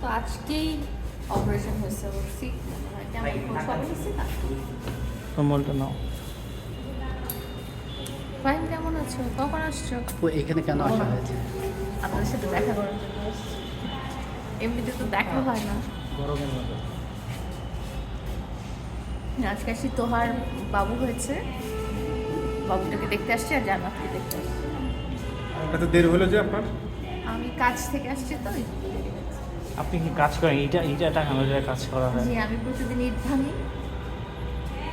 তো আজকেই অপারেশন হয়েছে ওর সিক মনে হয় কেমন খোঁজ খবর নিচ্ছি না কম্বলটা নাও। ফাইন কেমন আছো? কখন আসছো? এখানে কেন আসা হয়েছে? আপনাদের সাথে দেখা করার জন্য এমনিতে তো দেখা হয় না। গরমের মধ্যে আজকে আসি তোহার বাবু হয়েছে। বাবুটাকে দেখতে আসছি আর জান্নাতকে দেখতে আসছি। এত দেরি হলো যে আপনার? আমি কাজ থেকে আসছি তো। আপনি কি কাজ করেন? ইটা ইটা টাকা অনুযায়ী কাজ করা হয়। জি আমি প্রতিদিন ইট ভাঙি।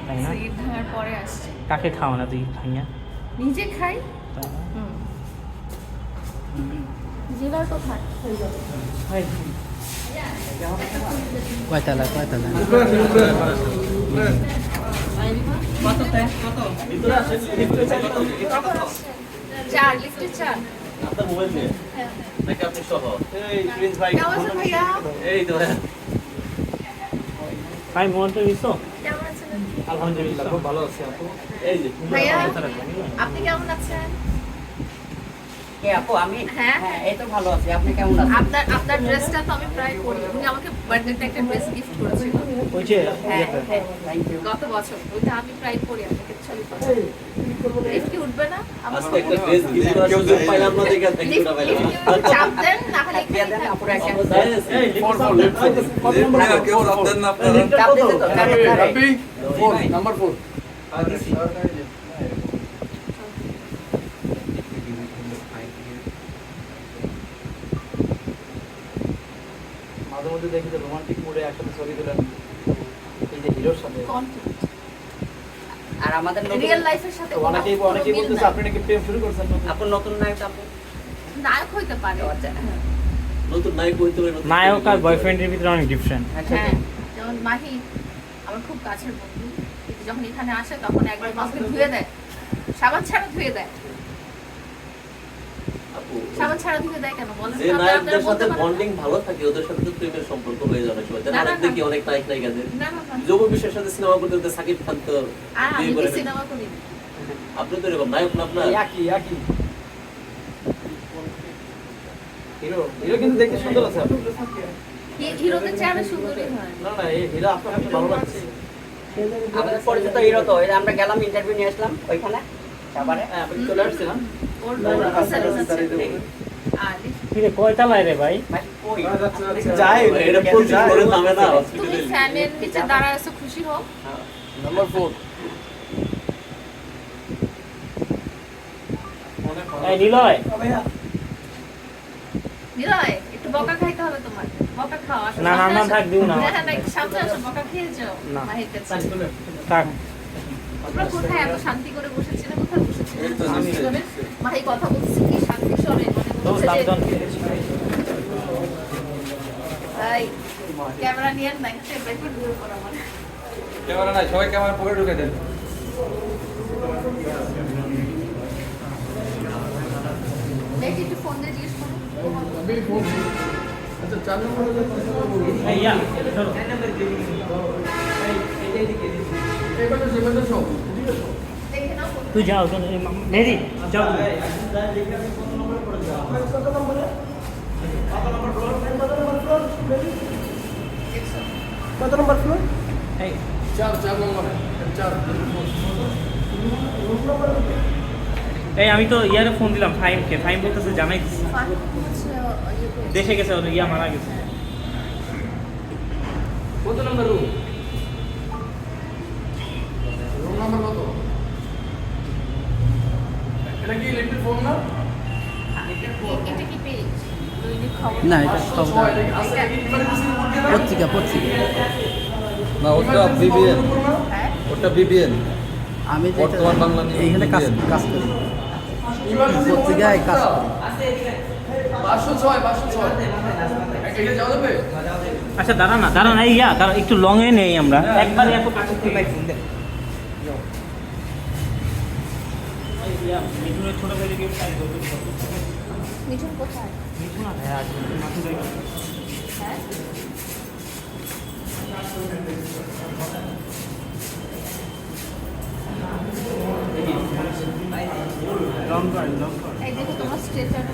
তাই না? তো ইট ভাঙার পরে আসছি। কাকে খাওয়া না তুই খাইয়া নিজে খাই। জেলার কোথায় ভাই, কয়তলা কয়তলা? চার লিফটে চার। আপনার মোবাইল নিয়ে? হ্যাঁ নাকি আপনি সহ? এই প্রিন্স ভাই। এই তো। হ্যাঁ। ভাই মোবাইলটা? আলহামদুলিল্লাহ খুব ভালো আছি আপু। এই যে আপনি কেমন আছেন? কে আপু আমি হ্যাঁ। হ্যাঁ এই তো ভালো আছি। আপনি কেমন আছেন? আপনার আপনার ড্রেসটা তো আমি প্রায় পরি। উনি আমাকে বার্থডেতে একটা ড্রেস গিফট করেছিল। ওই যে হ্যাঁ হ্যাঁ থ্যাংক ইউ গত বছর। ওইটা আমি প্রায় পরি আপনাকে ছবি লিফট কি উঠবে না? আমার একটা ড্রেস গিফট করার সুযোগ পাইলাম না দেখে থ্যাংক ইউ লিফট চাপ দেন না হলে দিয়ে দেন আপুর একটা এই ফোর ফোর লেফট সাইড কেউ রাত দেন না আপনারা। চাপ দিতে তো চাপ দিতে হবে। হ্যাপি ফোর নাম্বার মধ্যে দেখি যে রোমান্টিক মুডে একসাথে ছবি তুলেন এই যে হিরোর সাথে। আর আমাদের রিয়েল লাইফের সাথে অনেকেই অনেকেই বলতেছে আপনি নাকি প্রেম শুরু করছেন নতুন। আপু নতুন নায়ক আপু? নায়ক হইতে পারে। আচ্ছা। নতুন নায়ক হইতে পারে নায়ক আর বয়ফ্রেন্ডের ভিতরে অনেক ডিফারেন্ট আচ্ছা হ্যাঁ। যেমন মাহি আমার খুব কাছের বন্ধু। যখন এখানে আসে তখন একবার মাকে ধুয়ে দেয়। সাবান ছাড়া ধুয়ে দেয়। আপু সাবান ছাড়া ধুয়ে দেয় কেন? বলেন যে নায়কদের সাথে বন্ডিং ভালো থাকে ওদের সাথে তো প্রেমের সম্পর্ক হয়ে যাবে সবাই। তাই না না, না, অনেক দেখি অনেক নায়ক নায়িকাদের। না না না। যোগ বিশ্বের সাথে সিনেমা করতে করতে সাকিব খান তো আমি বিয়ে কি করে ফেলছে। সিনেমা করি আপনি তো এরকম নায়ক না আপনার? একই একই। হিরো হিরো কিন্তু দেখতে সুন্দর আছে আপনি। হিরোদের চেহারা সুন্দরই হয়। না না হিরো আপনার ভালো লাগছে। আমাদের পরিচিত হিরো তো আমরা গেলাম ইন্টারভিউ নিয়ে আসলাম ওইখানে। তারপরে হ্যাঁ চলে আসছিলাম। না, না, কিরে কয়তালায় রে ভাই? যাই এটা প্রচুর করে নামে না তুমি ফ্যানের নিচে দাঁড়ায় আছো খুশি হও। নাম্বার ফোর এই নিলয়। নিলয় একটু বকা খাইতে হবে তোমার। বকা খাও না, না, না, থাক, দিও না। হ্যাঁ, হ্যাঁ, না, একটু সামনে আসো, বকা খেয়ে যাও। না। থাক। তোমরা কোথায় এত শান্তি করে বসেছিলে? কোথায় তো। করে? মাহি কথা বলছে কি শান্তি স্বরে, মানে তো বলছে "ভাই, ক্যামেরা নিয়ে না একটা ব্যাপার দূর করো ক্যামেরা সবাই ক্যামেরা পকেটে ঢুকে দেন দেখি একটু ফোন দিয়ে জিজ্ঞেস করো আমি ফোন আচ্ছা চার নম্বরে এই চলো এবারে সেবারে সব নাও ফোন। তুই যাও চলো মেরি যাও দেখছ? কত নম্বর ফ্লোর এই চার চার নম্বরে চার এই আমি তো ইয়ারে ফোন দিলাম ফাইমকে ফাইম বলতেছে জানাই দিছি ফাহিম হচ্ছে, ইয়ে করে- দেশে গেছে ওর ইয়া মারা গেছে কত নম্বর রুম রুম নাম্বার কত এটা কি ইলেকট্রিক ফোন না এটা কি পেজ দৈনিক খবর না, এটা খবর। ছয়, এটা কি- আচ্ছা, এটা কি emergency report না? পত্রিকা পত্রিকা। না ওটা বিবিএন হ্যাঁ? ওটা বিবিএন আমি বর্তমান বাংলা এইখানে কাজ কাজ করি। পত্রিকায় কাজ করি। এটা আচ্ছা দাঁড়া না দাঁড়া না এই ইয়া দাঁড়া একটু লং এ নেই আমরা। একবারে এত কাছে থেকে এই ইয়া, মিঠুনের ছোট মিঠুন কোথায়? মিঠুন আর হ্যাঁ আছে হ্যাঁ লং কর লং কর এই দেখো তোমার স্ট্রেচারটা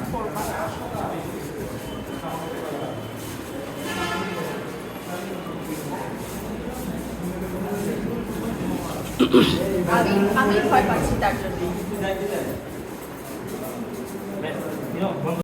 আমি আমি ভয় পাচ্ছি তার জন্য।